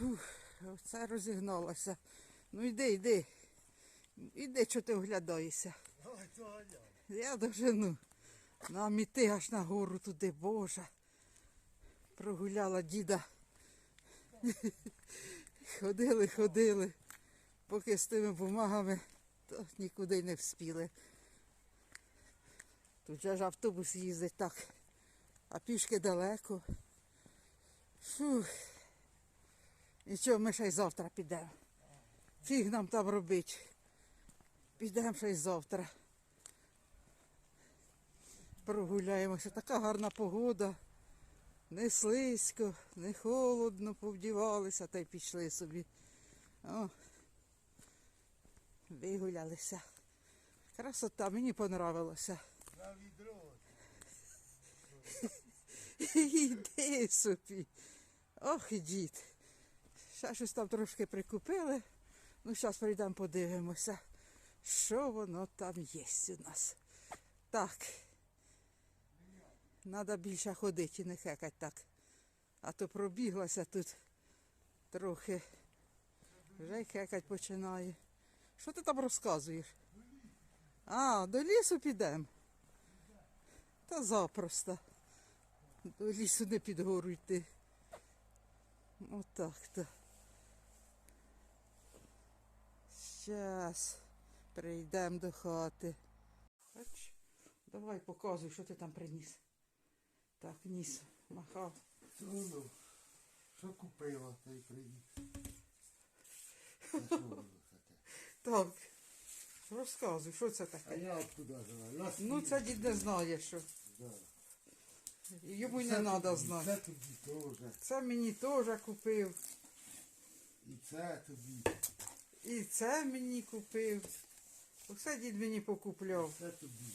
Фух, оце розігналася. Ну йди, йди. Іди, що ти оглядаєшся. Я дожену. Нам іти аж на гору туди, Боже. Прогуляла діда. Ходили, ходили. Поки з тими бумагами, то нікуди не вспіли. Тут же ж автобус їздить так, а пішки далеко. Фух. Нічого, ми ще й завтра підемо. Фіг нам там робить. Підемо ще й завтра. Прогуляємося. Така гарна погода. Не слизько, не холодно, повдівалися та й пішли собі. О, вигулялися. Красота, мені понравилося. На відро. Іди собі. Ох, дід. Ще щось там трошки прикупили. Ну, зараз прийдемо подивимося, що воно там є у нас. Так. Треба більше ходити і не хекать так. А то пробіглася тут трохи. Вже й хекать починає. Що ти там розказуєш? А, до лісу підемо. Та запросто. До лісу не під гору йти. Отак Щас прийдемо до хати. Бач, давай показуй, що ти там приніс. Так, ніс, махав. Ну, що купила, та й приніс. А? Так, розказуй, що це А таке. я откуда знаю? Я Ну, це дід не знає, що. Да. Йому Це не треба тобі, знати. Це тобі теж. Це мені теж купив. І це тобі. І це мені купив. Усе дід мені покупляв. Це тобі.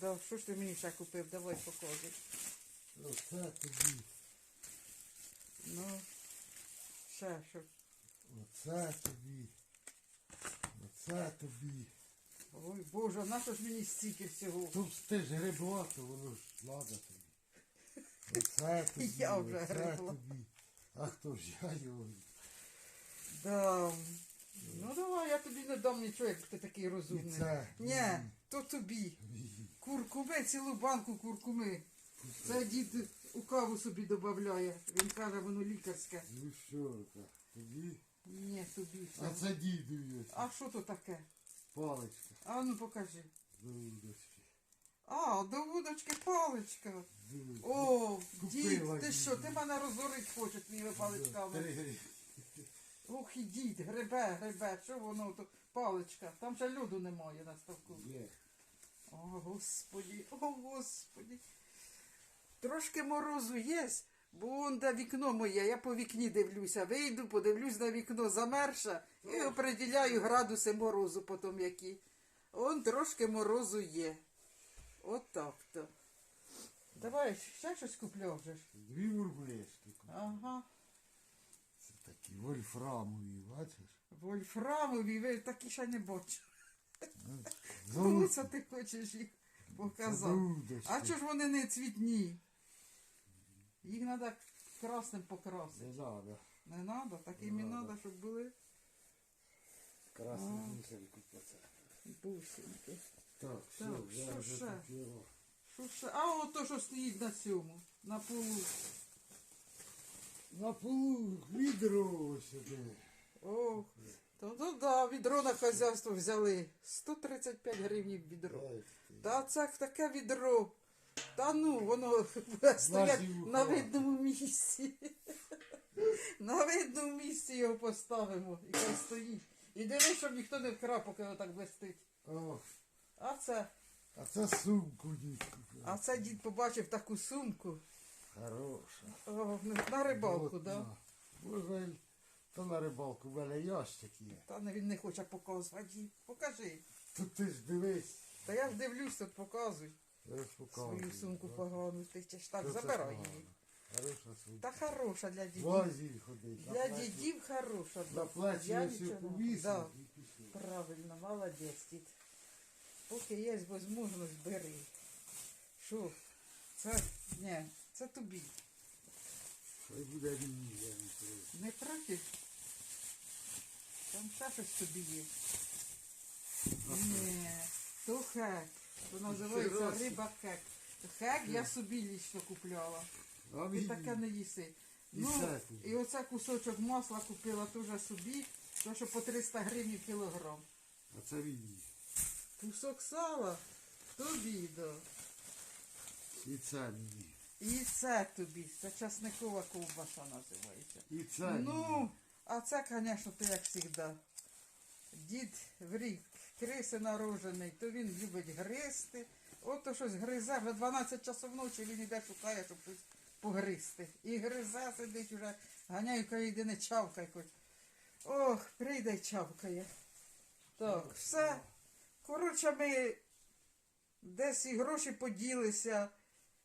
Да, що ж ти мені ще купив? Давай покажи. Оце тобі. Ну, ще що. Оце тобі. Оце тобі. Ой, Боже, на що ж мені стільки всього? Тут ти ж грибла, то воно ж ладно тобі. Оце тобі. Я вже оце грибла. тобі. А хто ж я його? Да. Давай, я тобі не дам нічого, як ти такий розумний. Це. Ні, то тобі. Куркуми, цілу банку куркуми. Це дід у каву собі додає. Він каже, воно лікарське. Ну що це? Тобі? Ні, тобі А все. це дідові. А що то таке? Паличка. А ну покажи. До удочки. А, до вудочки паличка. Удочки. О, дід, ти що, ти мене розорить хочеш твоїми паличками. Три Ох, і дід, гребе, гребе, що воно то паличка. Там ще льоду немає на ставку. Є. О, господі, о, господі. Трошки морозу є, бо он де вікно моє, я по вікні дивлюся, вийду, подивлюсь на вікно замерше і определяю градуси морозу потім які. Он трошки морозу є. От так то. Давай ще щось куплю вже. Дві бурбулешки. Ага. Такі вольфрамові, бачиш? Вольфрамові, ви такі ще не бачу. Ну, Коли це ти хочеш їх показати? А чого ж вони не цвітні? Їх треба красним покрасити. Не надо. Не треба, так їм і треба, щоб були Красну гусельку це. бусинки. Так, все, Так, я що вже ще? купила. Що ще? А от то, що стоїть на цьому, на полу. На полу відро сюди. Ох, то, то да, відро на хазяйство взяли. 135 гривень відро. Та це таке відро. Та ну, воно стоять на видному місці. На видному місці його поставимо і хай стоїть. І дивись, щоб ніхто не вкрав, поки воно так блистить. А це, а це сумку дід купив. а це дід побачив таку сумку. Хороша. О, на рибалку, От, да? на. То на рибалку в мене ящик є. Та не, він не хоче показувати. Покажи. Тут ти ж дивись. Та я ж дивлюсь, тут показуй Я ж показую. свою сумку погану. Ти ще ж так Що це забирай погано? її. Хороша сумка. Та хороша для дідів. Азії ходить. Для дідів хороша. На плечі Я ось нічого повісив Да. і пішов. Правильно, молодець, дід. Поки є можливість, бери. Що? Це, ні, це тобі. Хай буде мені, я не проти. Не проти? Там ще щось тобі є. Ні, то хек. То називається Серйозно? риба хек. Хек я собі лічно купляла. А Ти мені таке не їси. І Ну, і оце кусочок масла купила теж собі, то що по 300 гривень кілограм. А це мені. Кусок сала тобі, да. І це мені. І це тобі. Це часникова ковбаса називається. І це. Ну, а це, звісно, ти як завжди. Дід в рік криси народжений, то він любить гризти. Ото щось гризе, вже 12 часов ночі він іде шукає, щоб щось погризти. І гризе сидить уже, ганяю єдине чавкай хоч. Ох, прийде й чавкає. Так, все. Коротше, ми десь і гроші поділися,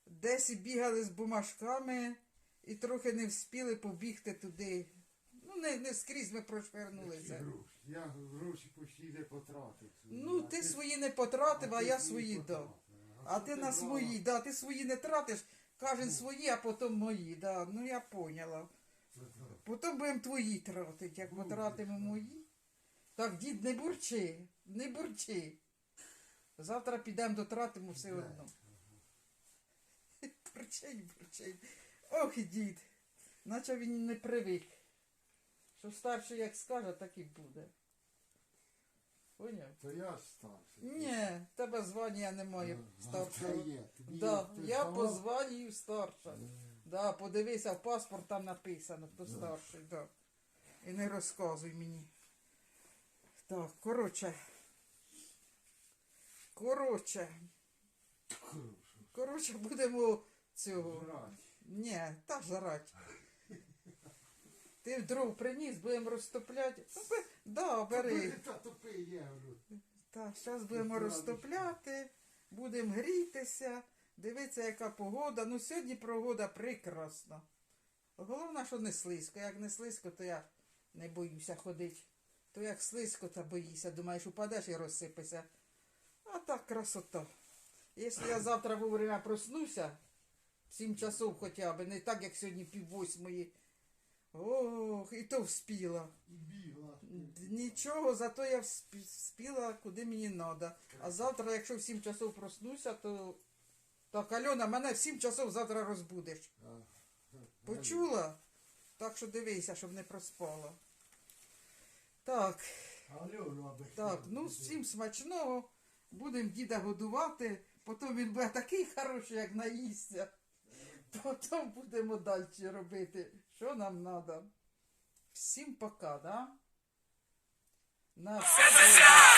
десь бігали з бумажками, і трохи не вспіли побігти туди. Ну, не, не скрізь ми Які прошвернулися. гроші? Я гроші почти не потратив. Ну, ти свої не потратив, а я свої дав. А ти на свої, да, ти свої не тратиш, кожен свої, а потім мої. Да. Ну я поняла. Потім будемо твої тратити, як потратимо мої. Так, дід, не бурчи, не бурчи. Завтра підемо дотратимо все одно. Бурчить, бурчить. Ох, і дід. Наче він не привик. Що старший як скаже, так і буде. Поняв? То я старший. Ні, тебе звання немає А, старшого. це є. Тобі Да, є, ти я по здавав? званню старша. Да, подивися, в паспорт там написано, хто старший, да. І не розказуй мені. Так, коротше. Коротше. Коротше, будемо цього. Жрать. Ні, та жрать. Ти дров приніс, будемо розтопляти. Ну, бе- Да, бери. Та тупи є, говорю. Так, зараз будемо Правда. розтопляти, будемо грітися, дивитися, яка погода. Ну, сьогодні погода прекрасна. Головне, що не слизько. Як не слизько, то я не боюся ходити. То як слизько, то боїшся. Думаєш, упадеш і розсипешся. А так красота. Якщо я завтра вовремя проснуся, 7 часов хоча б, не так, як сьогодні пів восьмої. Ох, і то вспіла. Бігла. Нічого, зато я всп- вспіла, куди мені треба. А завтра, якщо в 7 часов проснуся, то. Так, Альона, мене в 7 часов завтра розбудеш. Почула? Так що дивися, щоб не проспала. Так, так, ну всім смачного. Будемо діда годувати. Потім він буде такий хороший, як наїсться. Потім будемо далі робити. Що нам треба? Всім пока, да? На все.